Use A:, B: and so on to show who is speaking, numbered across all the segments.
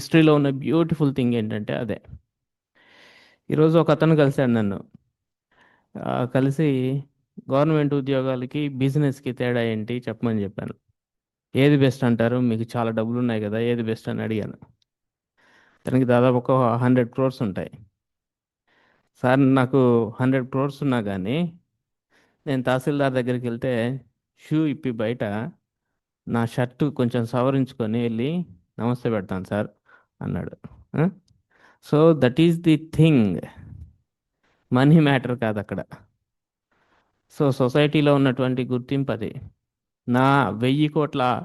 A: హిస్టరీలో ఉన్న beautiful thing ఏంటంటే అదే. ఈరోజు ఒక అతను కలిశాడు నన్ను. కలిసి గవర్నమెంట్ ఉద్యోగాలకి బిజినెస్కి తేడా ఏంటి చెప్పమని చెప్పాను. ఏది బెస్ట్ అంటారు? మీకు చాలా డబ్బులు ఉన్నాయి కదా ఏది బెస్ట్ అని అడిగాను. తనకి దాదాపు ఒక హండ్రెడ్ క్రోర్స్ ఉంటాయి. సార్ నాకు హండ్రెడ్ క్రోర్స్ ఉన్నా కానీ నేను తహసీల్దార్ దగ్గరికి వెళ్తే షూ ఇప్పి బయట నా షర్టు కొంచెం సవరించుకొని వెళ్ళి నమస్తే పెడతాను సార్. అన్నాడు. So that is the thing. Money matter కాదు అక్కడ. సో సొసైటీలో ఉన్నటువంటి గుర్తింపు అది. నా వెయ్యి కోట్ల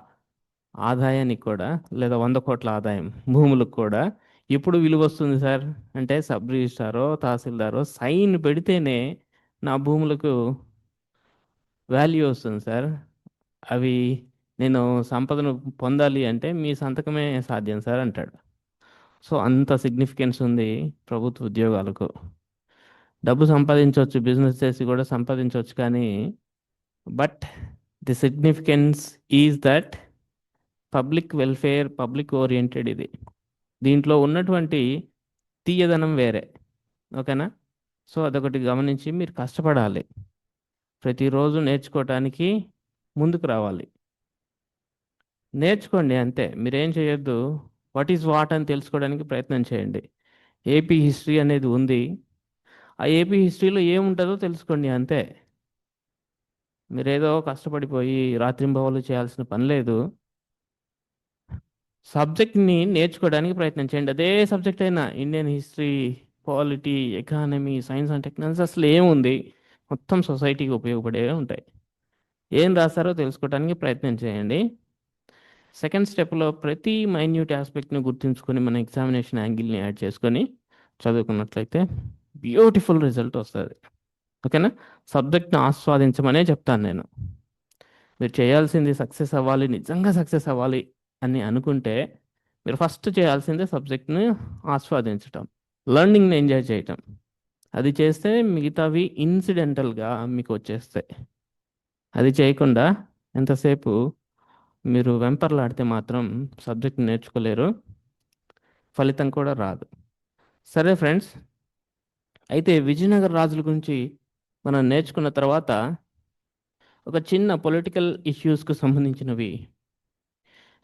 A: ఆదాయానికి కూడా లేదా వంద కోట్ల ఆదాయం భూములకు కూడా ఎప్పుడు విలువ వస్తుంది సార్? అంటే సబ్ రిజిస్ట్రారో తహసీల్దారో సైన్ పెడితేనే నా భూములకు వాల్యూ వస్తుంది సార్. అవి నేను సంపదను పొందాలి అంటే మీ సంతకమే సాధ్యం సార్ అంటాడు. సో అంత సిగ్నిఫికెన్స్ ఉంది ప్రభుత్వ ఉద్యోగాలకు. డబ్బు సంపాదించవచ్చు బిజినెస్ చేసి కూడా సంపాదించవచ్చు కానీ but the significance is that public welfare public oriented ఇది. దీంట్లో ఉన్నటువంటి తీయదనం వేరే ఓకేనా? సో అదొకటి గమనించి మీరు కష్టపడాలి. ప్రతిరోజు నేర్చుకోవటానికి ముందుకు రావాలి. నేర్చుకోండి అంతే మీరేం చేయొద్దు వాట్ ఈజ్ వాట్ అని తెలుసుకోవడానికి ప్రయత్నం చేయండి. ఏపీ హిస్టరీ అనేది ఉంది. ఆ ఏపీ హిస్టరీలో ఏముంటుందో తెలుసుకోండి అంతే. మీరేదో కష్టపడిపోయి రాత్రింబవలు చేయాల్సిన పని లేదు. సబ్జెక్ట్ని నేర్చుకోవడానికి ప్రయత్నం చేయండి. అదే సబ్జెక్ట్ అయినా Indian history polity economy science and technology అసలు ఏముంది? మొత్తం సొసైటీకి ఉపయోగపడే ఉంటాయి. ఏం రాస్తారో తెలుసుకోవడానికి ప్రయత్నం చేయండి. సెకండ్ స్టెప్లో ప్రతి మైన్యూట్ ఆస్పెక్ట్ని గుర్తుంచుకొని మన ఎగ్జామినేషన్ యాంగిల్ని యాడ్ చేసుకొని చదువుకున్నట్లయితే బ్యూటిఫుల్ రిజల్ట్ వస్తుంది. ఓకేనా? సబ్జెక్ట్ని ఆస్వాదించమనే చెప్తాను నేను. మీరు చేయాల్సింది సక్సెస్ అవ్వాలి నిజంగా సక్సెస్ అవ్వాలి అని అనుకుంటే మీరు ఫస్ట్ చేయాల్సిందే సబ్జెక్ట్ని ఆస్వాదించటం లర్నింగ్ని ఎంజాయ్ చేయటం. అది చేస్తే మిగతావి ఇన్సిడెంటల్గా మీకు వచ్చేస్తాయి. అది చేయకుండా ఎంతసేపు మీరు వెంపర్లాడితే మాత్రం సబ్జెక్ట్ నేర్చుకోలేరు. ఫలితం కూడా రాదు. సరే ఫ్రెండ్స్ అయితే విజయనగర రాజుల గురించి మనం నేర్చుకున్న తర్వాత ఒక చిన్న పొలిటికల్ ఇష్యూస్కు సంబంధించినవి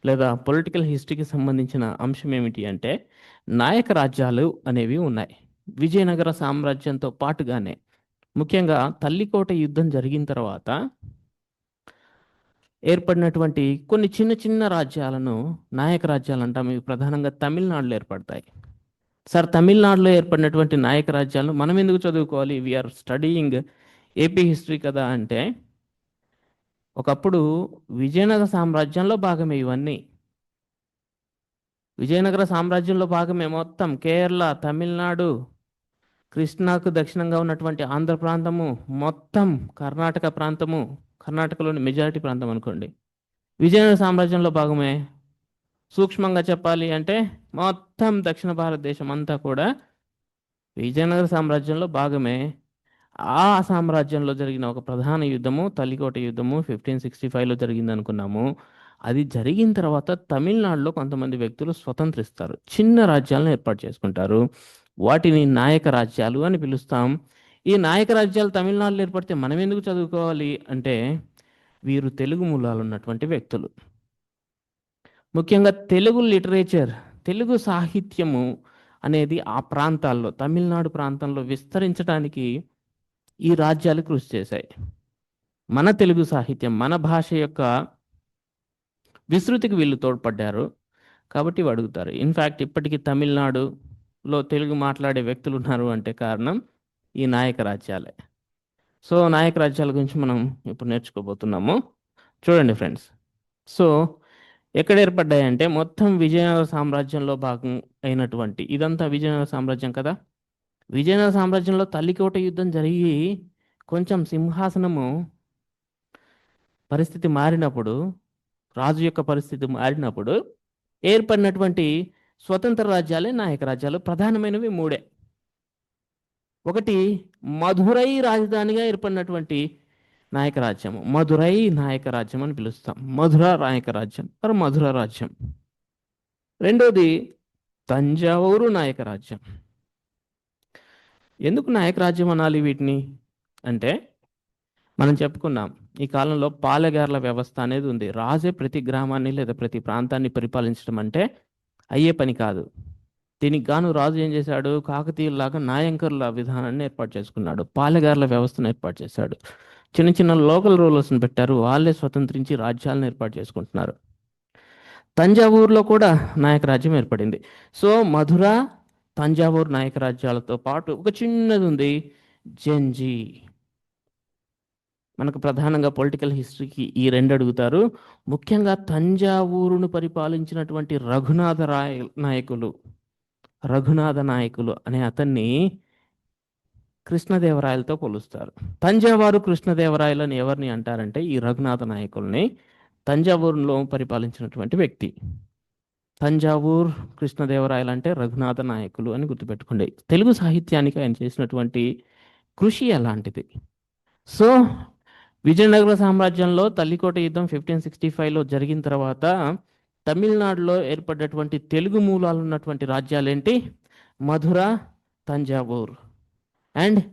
A: లేదా పొలిటికల్ హిస్టరీకి సంబంధించిన అంశం ఏమిటి అంటే నాయక రాజ్యాలు అనేవి ఉన్నాయి. విజయనగర సామ్రాజ్యంతో పాటుగానే ముఖ్యంగా తల్లికోట యుద్ధం జరిగిన తర్వాత ఏర్పడినటువంటి కొన్ని చిన్న చిన్న రాజ్యాలను నాయక రాజ్యాలు అంటాం. ఇవి ప్రధానంగా తమిళనాడులో ఏర్పడతాయి. సార్ తమిళనాడులో ఏర్పడినటువంటి నాయక రాజ్యాలను మనం ఎందుకు చదువుకోవాలి? వీఆర్ స్టడీయింగ్ ఏపీ హిస్టరీ కదా అంటే ఒకప్పుడు విజయనగర సామ్రాజ్యంలో భాగమే ఇవన్నీ. విజయనగర సామ్రాజ్యంలో భాగమే మొత్తం. కేరళ తమిళనాడు కృష్ణాకు దక్షిణంగా ఉన్నటువంటి ఆంధ్ర ప్రాంతము మొత్తం కర్ణాటక ప్రాంతము. కర్ణాటకలోని మెజారిటీ ప్రాంతం అనుకోండి. విజయనగర సామ్రాజ్యంలో భాగమే. సూక్ష్మంగా చెప్పాలి అంటే మొత్తం దక్షిణ భారతదేశం అంతా కూడా విజయనగర సామ్రాజ్యంలో భాగమే. ఆ సామ్రాజ్యంలో జరిగిన ఒక ప్రధాన యుద్ధము తల్లికోట యుద్ధము ఫిఫ్టీన్ సిక్స్టీ ఫైవ్లో జరిగింది అనుకున్నాము. అది జరిగిన తర్వాత తమిళనాడులో కొంతమంది వ్యక్తులు స్వతంత్రిస్తారు. చిన్న రాజ్యాలను ఏర్పాటు చేసుకుంటారు. వాటిని నాయక రాజ్యాలు అని పిలుస్తాం. ఈ నాయక రాజ్యాలు తమిళనాడులో ఏర్పడితే మనం ఎందుకు చదువుకోవాలి అంటే వీరు తెలుగు మూలాలు ఉన్నటువంటి వ్యక్తులు. ముఖ్యంగా తెలుగు లిటరేచర్ తెలుగు సాహిత్యము అనేది ఆ ప్రాంతాల్లో తమిళనాడు ప్రాంతంలో విస్తరించడానికి ఈ రాజ్యాలు కృషి చేశాయి. మన తెలుగు సాహిత్యం మన భాష యొక్క విస్తృతికి వీళ్ళు తోడ్పడ్డారు కాబట్టి ఇవి అడుగుతారు. ఇన్ఫ్యాక్ట్ ఇప్పటికీ తమిళనాడులో తెలుగు మాట్లాడే వ్యక్తులు ఉన్నారు అంటే కారణం ఈ నాయక రాజ్యాలే. సో నాయక రాజ్యాల గురించి మనం ఇప్పుడు నేర్చుకోబోతున్నాము. చూడండి ఫ్రెండ్స్. సో ఎక్కడ ఏర్పడ్డాయంటే మొత్తం విజయనగర సామ్రాజ్యంలో భాగం అయినటువంటి ఇదంతా విజయనగర సామ్రాజ్యం కదా? విజయనగర సామ్రాజ్యంలో తల్లికోట యుద్ధం జరిగి కొంచెం సింహాసనము పరిస్థితి మారినప్పుడు రాజు యొక్క పరిస్థితి మారినప్పుడు ఏర్పడినటువంటి స్వతంత్ర రాజ్యాలే నాయక రాజ్యాలు. ప్రధానమైనవి మూడే. ఒకటి మధురై రాజధానిగా ఏర్పడినటువంటి నాయక రాజ్యం మధురై నాయక రాజ్యం అని పిలుస్తాం. మధుర నాయక రాజ్యం మరి మధుర రాజ్యం. రెండోది తంజావూరు నాయక రాజ్యం ఎందుకు నాయక రాజ్యం అనాలి వీటిని? అంటే మనం చెప్పుకున్నాం ఈ కాలంలో పాలెగార్ల వ్యవస్థ అనేది ఉంది. రాజే ప్రతి గ్రామాన్ని లేదా ప్రతి ప్రాంతాన్ని పరిపాలించడం అంటే అయ్యే పని కాదు. దీనికి గాను రాజు ఏం చేశాడు? కాకతీయుల్లాగా నాయంకర్ల విధానాన్ని ఏర్పాటు చేసుకున్నాడు. పాలెగార్ల వ్యవస్థను ఏర్పాటు చేశాడు. చిన్న చిన్న లోకల్ రూలర్స్ని పెట్టారు. వాళ్ళే స్వతంత్రించి రాజ్యాలను ఏర్పాటు చేసుకుంటున్నారు. తంజావూరులో కూడా నాయక రాజ్యం ఏర్పడింది. సో మధుర తంజావూరు నాయక రాజ్యాలతో పాటు ఒక చిన్నది ఉంది. జంజీ మనకు ప్రధానంగా పొలిటికల్ హిస్టరీకి ఈ రెండు అడుగుతారు. ముఖ్యంగా తంజావూరును పరిపాలించినటువంటి రఘునాథ రాయ నాయకులు. రఘునాథ నాయకులు అనే అతన్ని కృష్ణదేవరాయలతో పోలుస్తారు. తంజావూరు కృష్ణదేవరాయలని ఎవరిని అంటారంటే ఈ రఘునాథ నాయకుల్ని తంజావూరులో పరిపాలించినటువంటి వ్యక్తి. తంజావూర్ కృష్ణదేవరాయలు అంటే రఘునాథ నాయకులు అని గుర్తుపెట్టుకోండి. తెలుగు సాహిత్యానికి ఆయన చేసినటువంటి కృషి అలాంటిది. సో విజయనగర సామ్రాజ్యంలో తల్లికోట యుద్ధం ఫిఫ్టీన్ సిక్స్టీ ఫైవ్లో జరిగిన తర్వాత తమిళనాడులో ఏర్పడ్డటువంటి తెలుగు మూలాలు ఉన్నటువంటి రాజ్యాలు ఏంటి మధుర తంజావూర్ అండ్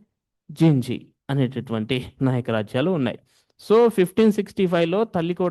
A: జింజి అనేటటువంటి నాయక రాజ్యాలు ఉన్నాయి. సో ఫిఫ్టీన్ సిక్స్టీ ఫైవ్లో తల్లికోట